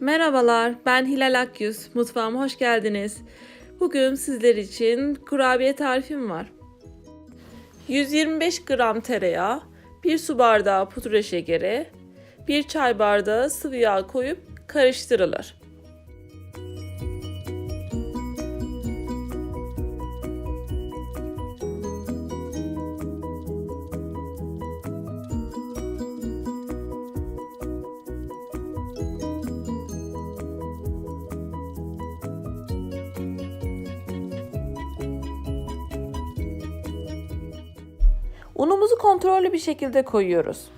Merhabalar, ben Hilal Akyüz. Mutfağıma hoş geldiniz. Bugün sizler için kurabiye tarifim var. 125 gram tereyağı, 1 su bardağı pudra şekeri, 1 çay bardağı sıvı yağ koyup karıştırılır. Unumuzu kontrollü bir şekilde koyuyoruz.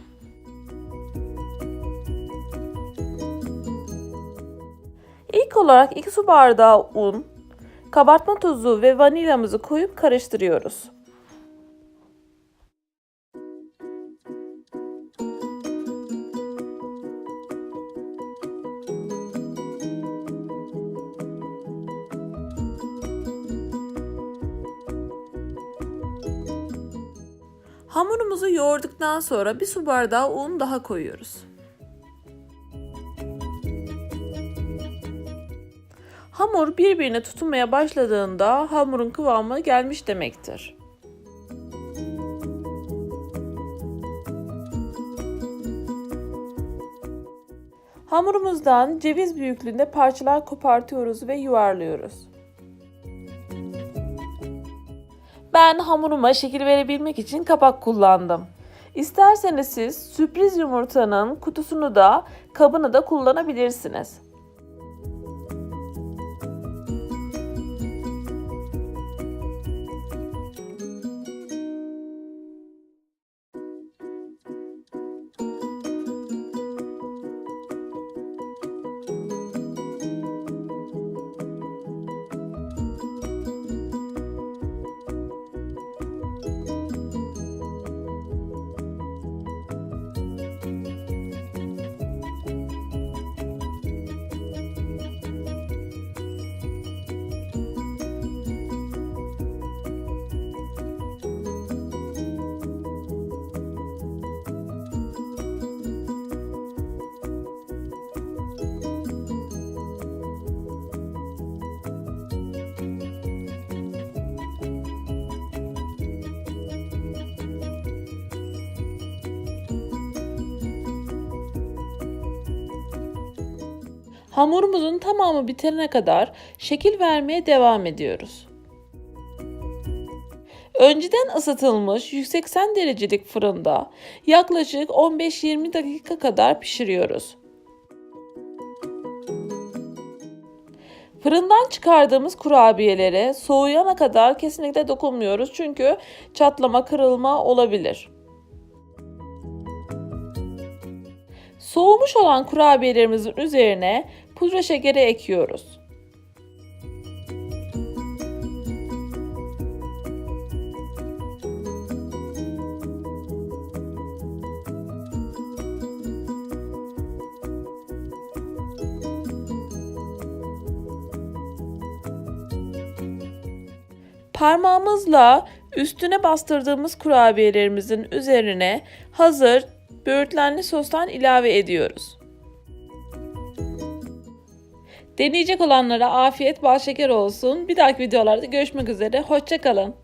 İlk olarak 2 su bardağı un, kabartma tozu ve vanilyamızı koyup karıştırıyoruz. Hamurumuzu yoğurduktan sonra bir su bardağı un daha koyuyoruz. Hamur birbirine tutunmaya başladığında hamurun kıvamı gelmiş demektir. Hamurumuzdan ceviz büyüklüğünde parçalar kopartıyoruz ve yuvarlıyoruz. Ben hamuruma şekil verebilmek için kapak kullandım. İsterseniz siz sürpriz yumurtanın kutusunu da kabını da kullanabilirsiniz. Hamurumuzun tamamı bitene kadar şekil vermeye devam ediyoruz. Önceden ısıtılmış 180 derecelik fırında yaklaşık 15-20 dakika kadar pişiriyoruz. Fırından çıkardığımız kurabiyelere soğuyana kadar kesinlikle dokunmuyoruz çünkü çatlama, kırılma olabilir. Soğumuş olan kurabiyelerimizin üzerine pudra şekeri ekliyoruz. Parmağımızla üstüne bastırdığımız kurabiyelerimizin üzerine hazır böğürtlenli sostan ilave ediyoruz. Deneyecek olanlara afiyet bal şeker olsun. Bir dahaki videolarda görüşmek üzere. Hoşçakalın.